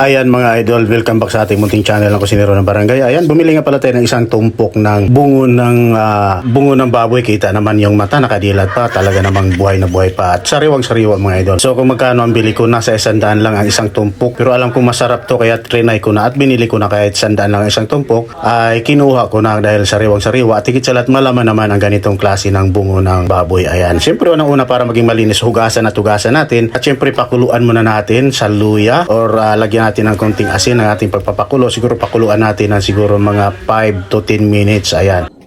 Ayan mga idol, welcome back sa ating munting channel ng Kusinero ng Barangay. Ayan, bumili nga pala tayo ng isang tumpok ng bungo ng ah, bungo ng baboy. Kita naman yung mata, nakadilat pa. Talaga namang buhay na buhay pa. At sariwang sariwa mga idol. So kung magkano ang bili ko, nasa isandaan lang ang isang tumpok. Pero alam ko masarap to, kaya trinay ko na at binili ko na kahit isandaan lang ang isang tumpok. Ay kinuha ko na dahil sariwang sariwa. At higit sa lahat, malaman naman ang ganitong klase ng bungo ng baboy. Ayan, siyempre unang-una para maging malinis, hugasan at hugasan natin. At siyempre pakuluan muna natin sa luya or ah, lagyan natin ng konting asin ng ating pagpapakulo. Siguro pakuluan natin ng siguro mga 5 to 10 minutes. Ayan.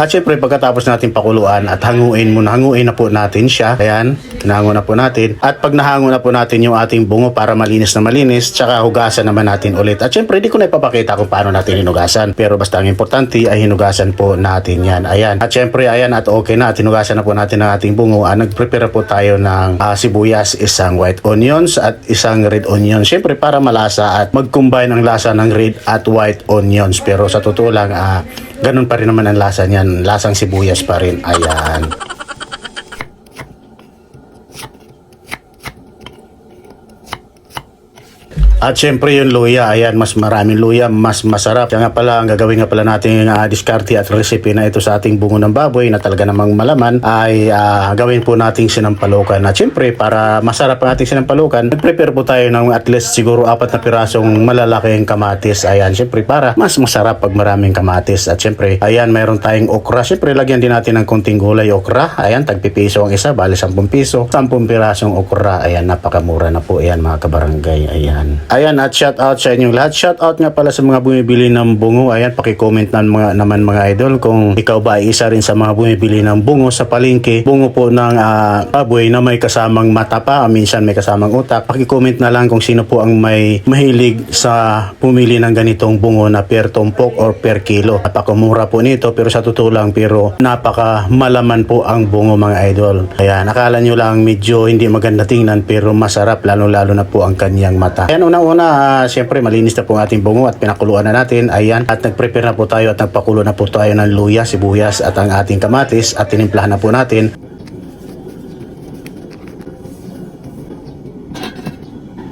At syempre pagkatapos natin pakuluan at hanguin muna, hanguin na po natin siya. Ayan, hinahango na po natin. At pag nahango na po natin yung ating bungo para malinis na malinis, tsaka hugasan naman natin ulit. At syempre, di ko na ipapakita kung paano natin hinugasan. Pero basta ang importante ay hinugasan po natin yan. Ayan. At syempre, ayan at okay na. At hinugasan na po natin ang ating bungo. Ah, nag-prepare po tayo ng ah, sibuyas, isang white onions at isang red onion. Syempre, para malasa at mag-combine ang lasa ng red at white onions. Pero sa totoo lang, ah, ganun pa rin naman ang lasa niyan. Lasang sibuyas pa rin. Ayan. At syempre yung luya, ayan, mas maraming luya, mas masarap. Kaya nga pala, ang gagawin nga pala natin yung uh, diskarte at recipe na ito sa ating bungo ng baboy na talaga namang malaman ay ah, gawin po nating sinampalukan. At syempre, para masarap ang ating sinampalukan, nag-prepare po tayo ng at least siguro apat na pirasong malalaking kamatis. Ayan, syempre para mas masarap pag maraming kamatis. At syempre, ayan, mayroon tayong okra. Syempre, lagyan din natin ng konting gulay okra. Ayan, tagpipiso ang isa, bali 10 piso. 10 pirasong okra. Ayan, napakamura na po. Ayan, mga kabarangay. Ayan. Ayan, at shout out sa inyong lahat. Shout out nga pala sa mga bumibili ng bungo. Ayan, paki-comment na mga, naman mga idol kung ikaw ba ay isa rin sa mga bumibili ng bungo sa palengke. Bungo po ng ah, baboy na may kasamang mata pa, minsan may kasamang utak. Paki-comment na lang kung sino po ang may mahilig sa pumili ng ganitong bungo na per tumpok or per kilo. Napakamura po nito pero sa totoo lang pero napaka malaman po ang bungo mga idol. Ayan, akala nyo lang medyo hindi maganda tingnan pero masarap lalo-lalo na po ang kanyang mata. Ayan, unang-una, ah, siyempre malinis na po ang ating bungo at pinakuluan na natin. Ayan, at nag-prepare na po tayo at nagpakulo na po tayo ng luya, sibuyas at ang ating kamatis at tinimplahan na po natin.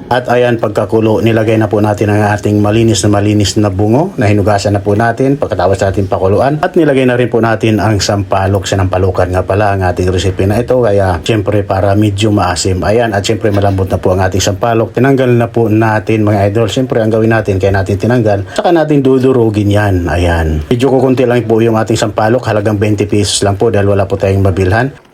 At ayan, pagkakulo, nilagay na po natin ang ating malinis na malinis na bungo na hinugasan na po natin pagkatapos natin pakuluan. At nilagay na rin po natin ang sampalok, sinampalukan nga pala ang ating recipe na ito. Kaya syempre para medyo maasim. Ayan, at syempre malambot na po ang ating sampalok. Tinanggal na po natin mga idol. Syempre ang gawin natin, kaya natin tinanggal. Saka natin dudurugin yan. Ayan. Medyo kukunti lang po yung ating sampalok. Halagang 20 pesos lang po dahil wala po tayong mabilhan.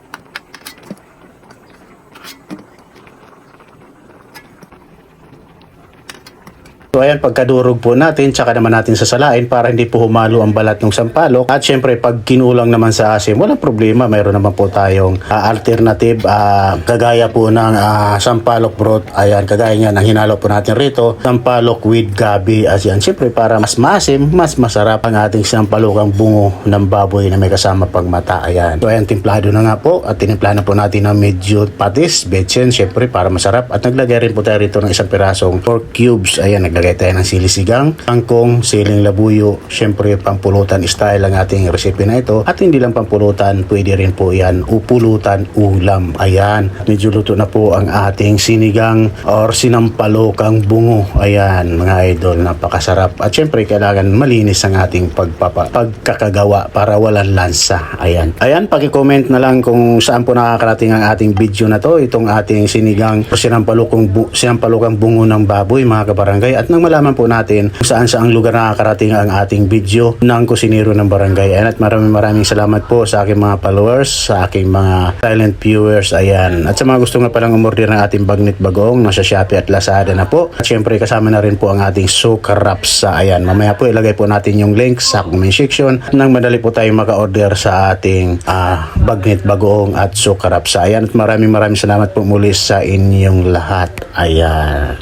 So ayan, pagkadurog po natin, tsaka naman natin sasalain para hindi po humalo ang balat ng sampalok. At syempre, pag kinulang naman sa asim, walang problema. Mayroon naman po tayong ah, alternative, ah, kagaya po ng ah, sampalok broth. Ayan, kagaya nga ng hinalo po natin rito, sampalok with gabi. As yan, syempre, para mas masim, mas masarap ang ating sampalokang bungo ng baboy na may kasama pang mata. Ayan. So ayan, timplado na nga po. At tinimplahan na po natin ng medyo patis, betchen, syempre, para masarap. At naglagay rin po tayo rito ng isang pirasong pork cubes. Ayan, naglagay tayo ng silisigang, kangkong, siling labuyo, syempre pampulutan style ang ating recipe na ito. At hindi lang pampulutan, pwede rin po yan upulutan ulam. Ayan, medyo luto na po ang ating sinigang or sinampalokang bungo. Ayan, mga idol, napakasarap. At syempre, kailangan malinis ang ating pagpapa, pagkakagawa para walang lansa. Ayan. Ayan, paki-comment na lang kung saan po nakakarating ang ating video na to. Itong ating sinigang o sinampalokang, bu- sinampalokang bungo ng baboy, mga kabarangay. At nang malaman po natin kung saan saang lugar nakakarating ang ating video ng kusinero ng barangay. Ayan, at maraming maraming salamat po sa aking mga followers, sa aking mga silent viewers. Ayan. At sa mga gusto nga palang umorder ng ating bagnet bagong, nasa Shopee at Lazada na po. At syempre kasama na rin po ang ating suka wraps. Ayan, mamaya po ilagay po natin yung link sa comment section nang madali po tayo maka-order sa ating ah, bagnet bagong at suka wraps. Ayan, at maraming maraming salamat po muli sa inyong lahat. Ayan.